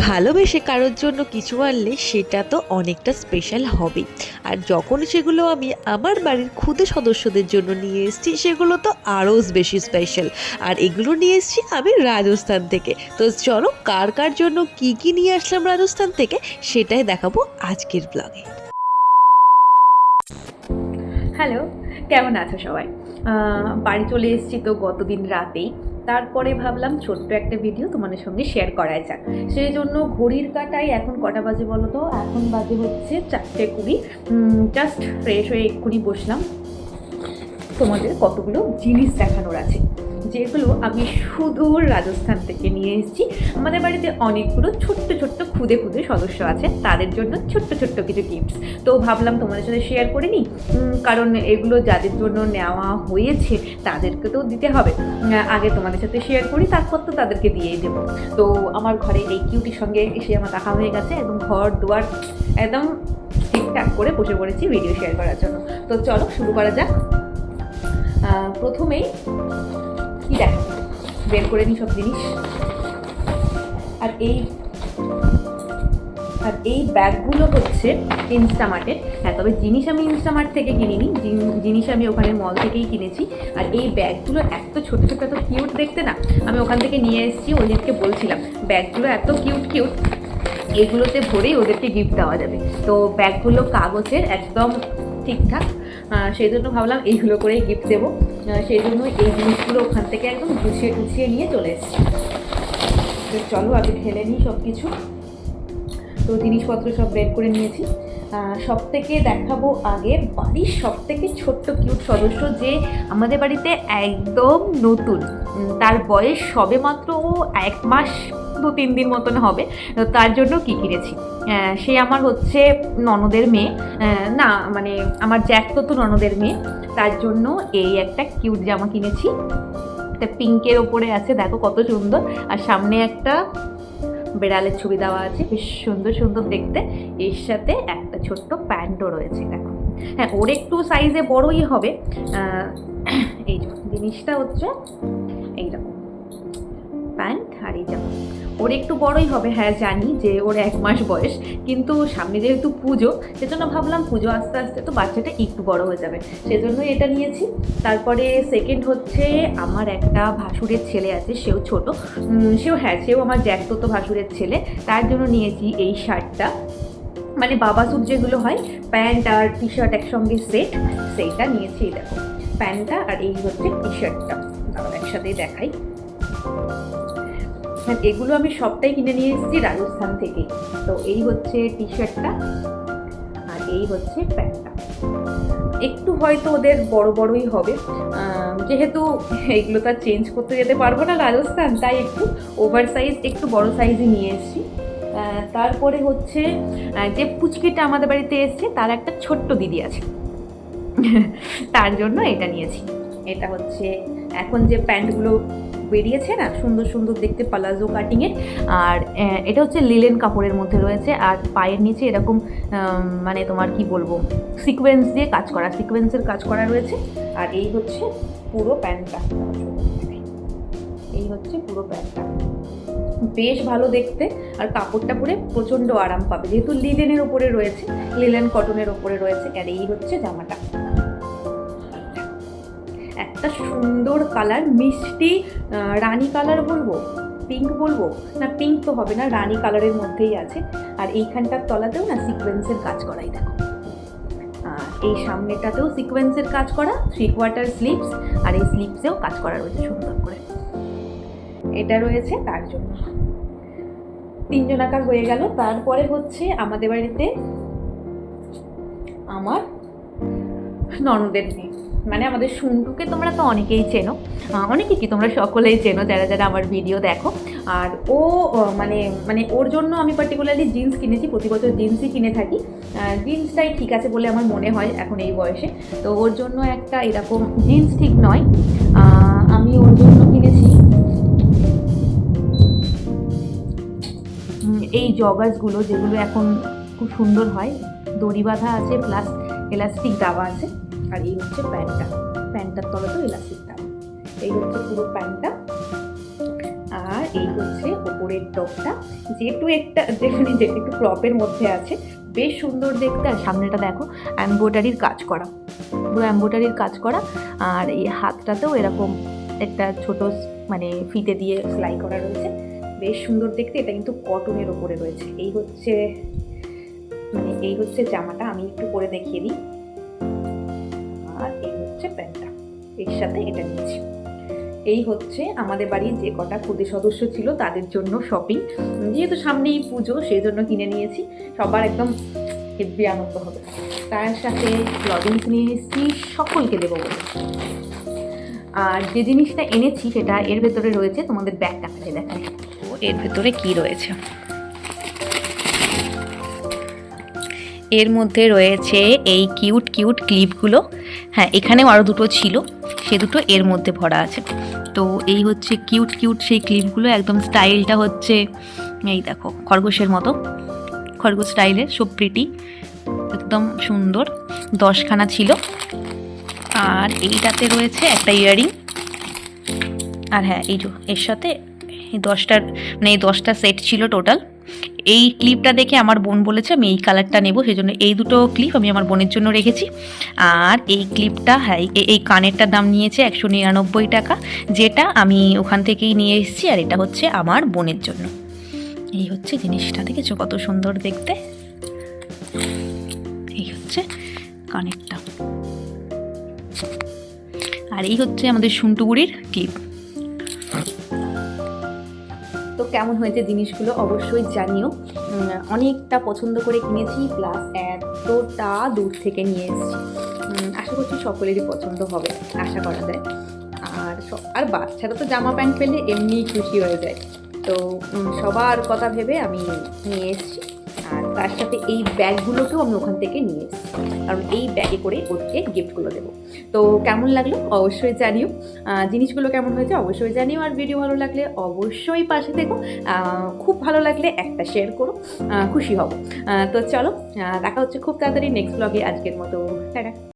ভালোবেসে কারোর জন্য কিছু আনলে সেটা তো অনেকটা স্পেশাল হবেই আর যখন সেগুলো আমি আমার বাড়ির ক্ষুদে সদস্যদের জন্য নিয়ে এসেছি, সেগুলো তো আরও বেশি স্পেশাল আর এগুলো নিয়ে এসেছি আমি রাজস্থান থেকে। তো চলো, কার কার জন্য কি কি নিয়ে আসলাম রাজস্থান থেকে, সেটাই দেখাবো আজকের ব্লগে হ্যালো কেমন আছো সবাই? বাড়ি চলে এসেছি তো গতদিন রাতেই। তারপরে ভাবলাম ছোট্ট একটা ভিডিও তোমাদের সঙ্গে শেয়ার করা যাক। সেই জন্য ঘড়ির কাটায় এখন কটা বাজে বলো তো এখন বাজে হচ্ছে চারটে কুড়ি। জাস্ট ফ্রেশ হয়ে এক্ষুনি বসলাম। তোমাদের কতগুলো জিনিস দেখানোর আছে। যেগুলো আমি সুদূর রাজস্থান থেকে নিয়ে এসেছি। আমাদের বাড়িতে অনেকগুলো ছোট্ট ছোট্ট খুদে খুদে সদস্য আছে। তাদের জন্য ছোট্ট ছোট্ট কিছু গিফটস তো ভাবলাম তোমাদের সাথে শেয়ার করে নিই। কারণ এগুলো যাদের জন্য নেওয়া হয়েছে, তাদেরকে তো দিতে হবে। আগে তোমাদের সাথে শেয়ার করি, তারপর তো তাদেরকে দিয়েই দেবো। তো আমার ঘরে এই কিউটির সঙ্গে এসে আমার দেখা হয়ে গেছে একদম ঘর দুয়ার একদম ঠিকঠাক করে বসে পড়েছি ভিডিও শেয়ার করার জন্য। তো চলো শুরু করা যাক। প্রথমেই কি দেখ, বের করে নিই সব জিনিস। আর এই আর এই ব্যাগগুলো হচ্ছে ইনস্টামার্টের। হ্যাঁ তবে জিনিস আমি ইনস্টামার্ট থেকে কিনিনি, জিন- জিনিস আমি ওখানে মল থেকেই কিনেছি। আর এই ব্যাগগুলো এত ছোট ছোট, এত কিউট দেখতে না, আমি ওখান থেকে নিয়ে এসেছি, ওদেরকে বলছিলাম, ব্যাগগুলো এত কিউট কিউট এগুলোতে ভরেই ওদেরকে গিফট দেওয়া যাবে। তো ব্যাগগুলো কাগজের, একদম ঠিকঠাক সেই জন্য ভাবলাম এইগুলো করেই গিফট দেবো। সেই জন্য এই জিনিসগুলো ওখান থেকে একদম গুছিয়ে গুছিয়ে নিয়ে চলে এসেছি। তো চলো, আগে ঢেলে নিই সব কিছু তো জিনিসপত্র সব বের করে নিয়েছি। সব থেকে দেখাবো আগে বাড়ির সব থেকে ছোট্ট কিউট সদস্য যে আমাদের বাড়িতে একদম নতুন। তার বয়স সবে মাত্র এক মাস দু তিন দিন মতন হবে। তার জন্য কী কিনেছি? সে আমার হচ্ছে ননদের মেয়ে। না মানে আমার জ্যাকতো তো তো ননদের মেয়ে। তার জন্য এই একটা কিউট জামা কিনেছি। একটা পিঙ্কের ওপরে আছে, দেখো কত সুন্দর। আর সামনে একটা বেড়ালের ছবি দেওয়া আছে, বেশ সুন্দর সুন্দর দেখতে। এর সাথে একটা ছোট্ট প্যান্টও রয়েছে, দেখো। হ্যাঁ ওর একটু সাইজে বড়ই হবে। এই জিনিসটা হচ্ছে এইরকম প্যান্ট আর এই জামা। ওর একটু বড়ই হবে হ্যাঁ জানি যে ওর এক মাস বয়স, কিন্তু সামনে যেহেতু পুজো, সেজন্য ভাবলাম পুজো আস্তে আস্তে তো বাচ্চাটা একটু বড় হয়ে যাবে। সেজন্যই এটা নিয়েছি। তারপরে সেকেন্ড হচ্ছে আমার একটা ভাসুরের ছেলে আছে, সেও ছোট। সেও হ্যাঁ সেও আমার জ্যাকতো তো ভাসুরের ছেলে। তার জন্য নিয়েছি এই শার্টটা। মানে বাবা স্যুট যেগুলো হয়, প্যান্ট আর টি শার্ট একসঙ্গে সেট, সেইটা নিয়েছি দেখো। প্যান্টটা আর এই হচ্ছে টি শার্টটা একসাথেই দেখাই। হ্যাঁ এগুলো আমি সবটাই কিনে নিয়ে এসেছি রাজস্থান থেকে। তো এই হচ্ছে টি শার্টটা আর এই হচ্ছে প্যান্টটা। একটু হয়তো ওদের বড় বড়ই হবে। যেহেতু এইগুলো তো চেঞ্জ করতে যেতে পারব না রাজস্থান, তাই একটু ওভার সাইজ একটু বড় সাইজই নিয়ে এসেছি। তারপরে হচ্ছে যে পুচকিটা আমাদের বাড়িতে এসছে, তার একটা ছোট্ট দিদি আছে। তার জন্য এটা নিয়েছি। এটা হচ্ছে এখন যে প্যান্টগুলো বেরিয়েছে না? সুন্দর সুন্দর দেখতে পালাজো কাটিংয়ের আর এটা হচ্ছে লিলেন কাপড়ের মধ্যে রয়েছে। আর পায়ের নিচে এরকম মানে তোমার কি বলব? সিকোয়েন্স দিয়ে কাজ করা সিকোয়েন্সের কাজ করা রয়েছে। আর এই হচ্ছে পুরো প্যান্টটা। এই হচ্ছে পুরো প্যান্টটা। বেশ ভালো দেখতে। আর কাপড়টা পরে প্রচণ্ড আরাম পাবে। যেহেতু লিলেনের ওপরে রয়েছে লিলেন কটনের ওপরে রয়েছে। আর এই হচ্ছে জামাটা। একটা সুন্দর কালার, মিষ্টি রানী কালার বলব? পিঙ্ক বলব? না পিঙ্ক তো হবে না, রানী কালারের মধ্যেই আছে। আর এইখানটার তলাতেও না সিকোয়েন্সের কাজ করাই, দেখো। এই সামনেটাতেও সিকোয়েন্সের কাজ করা থ্রি কোয়ার্টার স্লিপস আর এই স্লিপসেও কাজ করা রয়েছে সুন্দর করে। এটা রয়েছে তার জন্য। তিনজন আকার হয়ে গেল। তারপরে হচ্ছে আমাদের বাড়িতে আমার ননদের মেয়ে মানে আমাদের সুন্টুকে তোমরা তো অনেকেই চেনো। অনেকে কি তোমরা সকলেই চেনো যারা যারা আমার ভিডিও দেখো। আর ও মানে মানে ওর জন্য আমি পার্টিকুলারলি জিন্স কিনেছি, প্রতি বছর জিন্সই কিনে থাকি। জিন্সটাই ঠিক আছে বলে আমার মনে হয় এখন এই বয়সে। তো ওর জন্য একটা এরকম জিন্স ঠিক নয়। আমি ওর জন্য কিনেছি। এই জগাসগুলো যেগুলো এখন খুব সুন্দর হয়। দড়ি বাঁধা আছে প্লাস এলাস্টিক দেওয়া আছে। আর এই হচ্ছে প্যান্টটা প্যান্টটার তলাতেও এলাস্টিক দেওয়া এই হচ্ছে পুরো প্যান্টটা আর এই হচ্ছে ওপরের টপটা। যেহেতু একটা, যেখানে যেটা একটু ক্রপের মধ্যে আছে, বেশ সুন্দর দেখতে। আর সামনেটা দেখো, এম্ব্রয়ডারির কাজ করা। পুরো এম্ব্রয়ডারির কাজ করা। আর এই হাতটাতেও এরকম একটা ছোট মানে ফিতে দিয়ে সেলাই করা রয়েছে। বেশ সুন্দর দেখতে। এটা কিন্তু কটনের ওপরে রয়েছে। এই হচ্ছে মানে এই হচ্ছে জামাটা। আমি একটু পরে দেখিয়ে দিই। আর এই হচ্ছে প্যান্টটা। এর সাথে এটা নিয়েছি এই হচ্ছে আমাদের বাড়ির যে কটা ক্ষুদে সদস্য ছিল তাদের জন্য শপিং যেহেতু সামনেই পুজো সেই জন্য কিনে নিয়েছি। সবার একদম হেব্বি আনন্দ হবে। তার সাথে লজেন্স নিয়ে এসেছি, সকলকে দেবো বলে। আর যে জিনিসটা এনেছি সেটা এর ভেতরে রয়েছে তোমাদের ব্যাগটা কাছে দেখায় এর ভেতরে কি রয়েছে? এর মধ্যে রয়েছে এই কিউট কিউট ক্লিপগুলো হ্যাঁ এখানেও আরও দুটো ছিল, সে দুটো এর মধ্যে ভরা আছে। তো এই হচ্ছে কিউট কিউট সেই ক্লিপগুলো একদম স্টাইলটা হচ্ছে, এই দেখো, খরগোশের মতো। খরগোশ স্টাইলের সব প্রিটি একদম সুন্দর, দশখানা ছিল। আর এইটাতে রয়েছে একটা ইয়ারিং আর হ্যাঁ এই যে, এর সাথে এই দশটার মানে এই দশটা সেট ছিল টোটাল এই ক্লিপটা দেখে আমার বোন বলেছে, আমি এই কালারটা নেব সেই জন্য এই দুটো ক্লিপ আমি আমার বোনের জন্য রেখেছি। আর এই ক্লিপটা হ্যাঁ এই- কানেরটার দাম নিয়েছে একশো নিরানব্বই টাকা, যেটা আমি ওখান থেকেই নিয়ে এসেছি, আর এটা হচ্ছে আমার বোনের জন্য। এই হচ্ছে জিনিসটা, দেখেছ কত সুন্দর দেখতে? এই হচ্ছে কানেরটা। আর এই হচ্ছে আমাদের সুন্টুগুড়ির ক্লিপ তো কেমন হয়েছে জিনিসগুলো অবশ্যই জানিও। অনেকটা পছন্দ করে কিনেছি প্লাস এতটা দূর থেকে নিয়ে এসেছি। আশা করছি সকলেরই পছন্দ হবে, আশা করা যায়। আর আর বাচ্চারা তো জামা প্যান্ট পেলে এমনিই খুশি হয়ে যায়। তো সবার কথা ভেবে আমি নিয়ে এসেছি। তার সাথে এই ব্যাগগুলোকেও আমি ওখান থেকে নিয়ে এসেছি। কারণ এই ব্যাগে করে ওকে গিফটগুলো দেবো। তো কেমন লাগল? অবশ্যই জানিও। জিনিসগুলো কেমন হয়েছে অবশ্যই জানিও। আর ভিডিও ভালো লাগলে অবশ্যই পাশে দেখো খুব ভালো লাগলে একটা শেয়ার করো। খুশি হব। তো চলো দেখা হচ্ছে খুব তাড়াতাড়ি নেক্সট ব্লগে আজকের মতো, টাটা।